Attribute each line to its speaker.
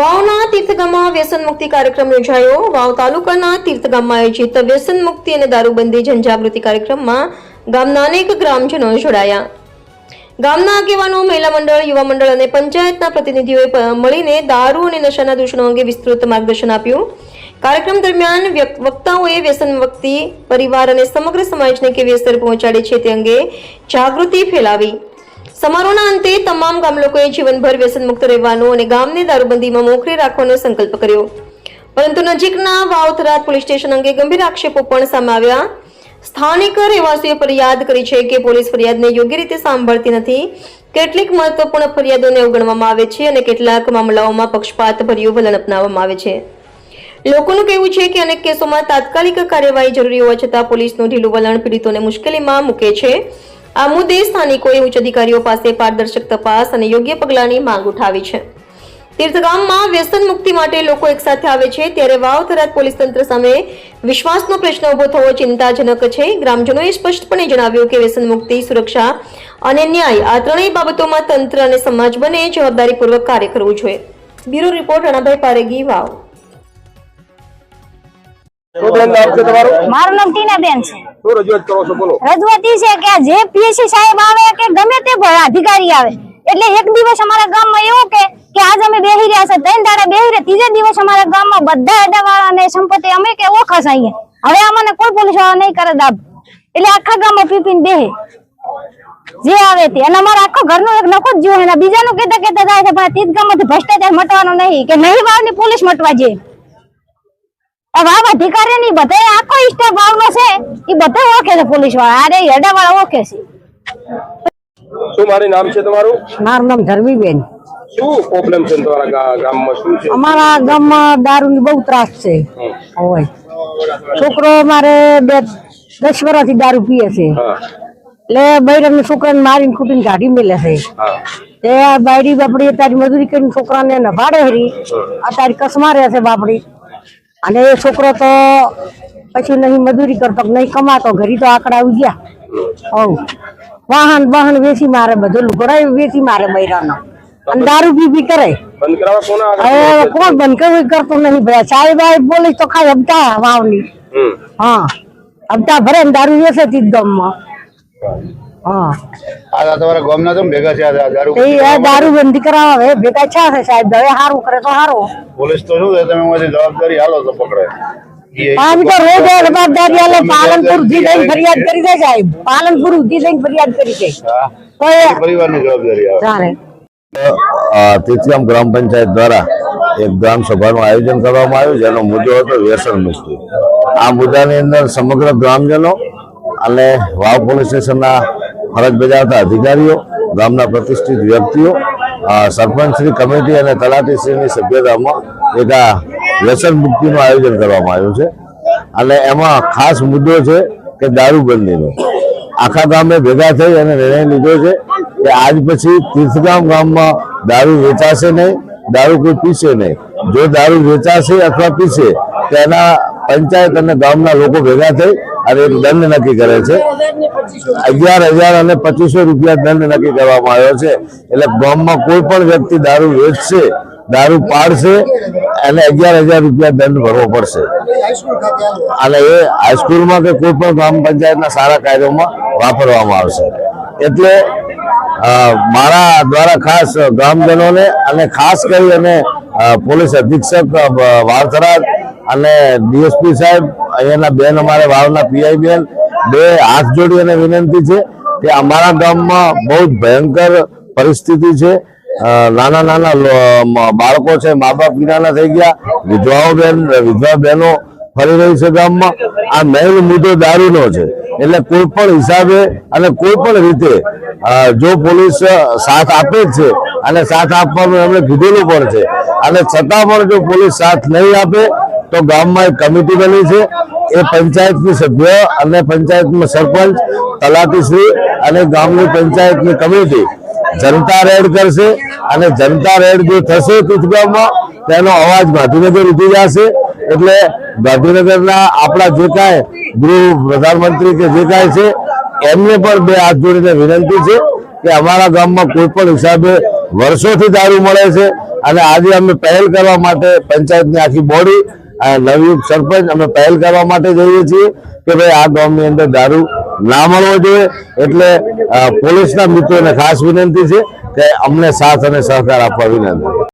Speaker 1: વાવના તીર્થગામમાં વ્યસન મુક્તિ કાર્યક્રમ યોજાયો. વાવ તાલુકાના તીર્થગામમાં આયોજિત વ્યસન મુક્તિ અને દારૂબંધી જનજાગૃતિ કાર્યક્રમમાં ગામના અનેક ગ્રામજનો જોડાયા. ગામના આગેવાનો, મહિલા મંડળ, યુવા મંડળ અને પંચાયતના પ્રતિનિધિઓએ મળીને દારૂ અને નશાના દૂષણો અંગે વિસ્તૃત માર્ગદર્શન આપ્યું. કાર્યક્રમ દરમિયાન વક્તાઓએ વ્યસન મુક્તિ પરિવાર અને સમગ્ર સમાજને કેવી અસર પહોંચાડે છે તે અંગે જાગૃતિ ફેલાવી. સમારોહના અંતે તમામ ગામ લોકોએ જીવનભર વ્યસન મુક્ત રહેવાનો અને ગામને દારૂબંધીમાં મોખરે રાખવાનો સંકલ્પ કર્યો. પરંતુ નજીકના વાવથરાદ પોલીસ સ્ટેશન અંગે ગંભીર આક્ષેપો પણ સામે આવ્યા. સ્થાનિક રહેવાસીઓએ ફરિયાદ કરી છે કે પોલીસ ફરિયાદને યોગ્ય રીતે સાંભળતી નથી. કેટલીક મહત્વપૂર્ણ ફરિયાદોને અવગણવામાં આવે છે અને કેટલાક મામલાઓમાં પક્ષપાત ભર્યું વલણ અપનાવવામાં આવે છે. લોકોનું કહેવું છે કે અનેક કેસોમાં તાત્કાલિક કાર્યવાહી જરૂરી હોવા છતાં પોલીસનું ઢીલું વલણ પીડિતોને મુશ્કેલીમાં મૂકે છે. આ મુદ્દે સ્થાનિકોએ ઉચ્ચ અધિકારીઓ પાસે પારદર્શક તપાસ અને યોગ્ય પગલાંની માંગ ઉઠાવી છે. તીર્થગામમાં વ્યસન મુક્તિ માટે લોકો એકસાથે આવે છે, ત્યારે વાવ થરાદ પોલીસ તંત્ર સામે વિશ્વાસનો પ્રશ્ન ઊભો થવો ચિંતાજનક છે. ગ્રામજનોએ સ્પષ્ટપણે જણાવ્યું કે વ્યસન મુક્તિ, સુરક્ષા અને ન્યાય આ ત્રણેય બાબતોમાં તંત્ર અને સમાજ બંને જવાબદારીપૂર્વક કાર્ય કરવું જોઈએ. Bureau report Ranabhai Paregi, Vav.
Speaker 2: મારું નામ ટીનાબેન છે.
Speaker 3: રજૂઆત છો
Speaker 2: કે જે પીએસસી સાહેબ આવે કે ગમે તે અધિકારી આવે. એટલે એક દિવસ અમારા ગામમાં એવું કે કે આજ અમે બેહી રહ્યા છે ત્રણ દાડા બેહી રહ્યા ત્રીજે દિવસ અમારા ગામમાં બધા અડાવાળા અને સંપત્તિ અમે કે ઓખસ અહીંયા હવે અમને કોઈ પોલીસવાળા નહીં કરે દાબ. એટલે આખા ગામમાં પીપીને બેહે. જે આવે તે. અને અમારા આખો ઘરનો એક નખો જ જીવ એના બીજાનું કેતા કેતા જાય છે પણ તીજ ગામમાંથી ભ્રષ્ટાચાર મટવાનો નહીં. કે નહીં વાવની પોલીસ મટવા જોઈએ. આ વાવ અધિકારી ની બધા આખો સ્ટાફ વાવનો છે. એ બધા ઓળખે છે પોલીસવાળા અરે હેડા વાળા ઓળખે છે.
Speaker 3: શું મારું નામ છે તમારું?
Speaker 4: મારું નામ ધર્મીબેન.
Speaker 3: શું પ્રોબ્લેમ છે તમારા ગામમાં? શું છે?
Speaker 4: અમારા ગામમાં દારૂની બહુ ત્રાસ છે. હોય છોકરો મારે બે દસ વર્ષથી દારૂ પીએ છે.
Speaker 3: હા.
Speaker 4: એટલે બૈરમ છોકરાને મારીને ખૂટીને કાઢી મેલે છે. તે બાયડી બાપડી અત્યારે મજૂરી કરીને છોકરાને નભાડે હરી. અત્યારે કસમારે છે બાપડી. અને એ છોકરો તો પછી નહીં મજૂરી કરતો નહીં કમાતો ઘરી તો આકડા આવી ગયા. હવ. વાહન વાહન વેચી મારે બધું લુગડાય વેચી મારે બૈરાનો. અને દારૂ પી પી કરે. હવે કોણ બંધ કરવું કરતું નહીં ભાઈ સાહેબ બોલી તો ખાલી હપ્તા વાવની. હા. હપ્તા ભરે દારૂ વેચે તીજ ગામમાં. હા.
Speaker 5: આ તમારા ગામના તો ભેગા છે આ દારૂ
Speaker 4: તે દારૂ બંધી કરાવે ભેગા છે સાહેબ હવે સારું કરે તો સારું
Speaker 5: પોલીસ તો શું તમે એમાંથી જવાબદારી હાલો તો પકડે.
Speaker 4: આમ તો રોજ જવાબદારી આલે પાલનપુરથી જઈને ફરિયાદ કરી દે સાહેબ. પાલનપુરથી જઈને ફરિયાદ કરી દે.
Speaker 5: હા,
Speaker 4: તો એ
Speaker 5: પરિવારની જવાબદારી આવે
Speaker 6: તીર્થગામ ગ્રામ પંચાયત દ્વારા એક ગ્રામ સભાનું આયોજન કરવામાં આવ્યું જેનો મુદ્દો હતો વ્યસન મુક્તિ. આ મુદ્દાની અંદર સમગ્ર ગ્રામજનો અને વાવ પોલીસ સ્ટેશનના ફરજ બજાવતા અધિકારીઓ, ગામના પ્રતિષ્ઠિત વ્યક્તિઓ સરપંચની કમિટી અને તલાટીશ્રીની સભ્યતામાં એક આ વ્યસન મુક્તિનું આયોજન કરવામાં આવ્યું છે. અને એમાં ખાસ મુદ્દો છે કે દારૂબંધીનો આખા ગામે ભેગા થઈ અને નિર્ણય લીધો છે કે આજ પછી તીર્થગામ ગામમાં દારૂ વેચાશે નહીં, દારૂ કોઈ પીશે નહીં. જો દારૂ વેચાશે અથવા પીશે એના પંચાયત અને ગામના લોકો ભેગા થઈ અને એક દંડ નક્કી કરે છે. અગિયાર હજાર અને પચીસો રૂપિયા દંડ નક્કી કરવામાં આવ્યો છે. એટલે ગામમાં કોઈ પણ વ્યક્તિ દારૂ વેચશે દારૂ પાડશે અને અગિયાર હજાર રૂપિયા દંડ ભરવો પડશે. અને એ હાઈસ્કૂલમાં કે કોઈ પણ ગ્રામ પંચાયતના સારા કાર્યોમાં વાપરવામાં આવશે. એટલે મારા દ્વારા ખાસ ગ્રામજનોને અને ખાસ કરી અને પોલીસ અધિક્ષક અ, અને ડીએસપી સાહેબ અહીંયાના બેન અમારે વાવના પીઆઈ બેન બે હાથ જોડી અને વિનંતી છે કે અમારા ગામમાં બહુ ભયંકર પરિસ્થિતિ છે. નાના નાના બાળકો છે મા બાપ વિનાના થઈ ગયા. વિધવાઓ બેન, વિધવા બહેનો ફરી રહી છે ગામમાં. આ મેઇન મુદ્દો દારૂનો છે. એટલે કોઈ પણ હિસાબે અને કોઈ પણ રીતે જો પોલીસ સાથ આપે જ છે અને સાથ આપવાનું એમણે કીધેલું પણ છે. અને છતાં પણ જો પોલીસ સાથ નહીં આપે તો ગામમાં એક કમિટી બની છે. એ પંચાયતની સભ્ય અને પંચાયતમાં સરપંચ તલાટીશ્રી અને ગામની પંચાયતની કમિટી જનતા રેડ કરશે અને જનતા રેડ જે થશે તીર્થગામમાં તેનો અવાજ ગાંધીનગર ઉઠી જશે. એટલે ગાંધીનગરના આપણા જે કાંઈ ગૃહ પ્રધાનમંત્રી કે જે કાંઈ છે, એમને પણ બે હાથ જોડીને વિનંતી છે કે અમારા ગામમાં કોઈ પણ હિસાબે વર્ષોથી દારૂ મળે છે. અને આજે અમે પહેલ કરવા માટે પંચાયતની આખી બોડી નવયુગ સરપંચ અમે પહેલ કરવા માટે જઈએ છીએ કે ભાઈ આ ગામની અંદર દારૂ ના મળવો જોઈએ. એટલે પોલીસના મિત્રોને ખાસ વિનંતી છે કે અમને સાથ અને સહકાર આપવા વિનંતી.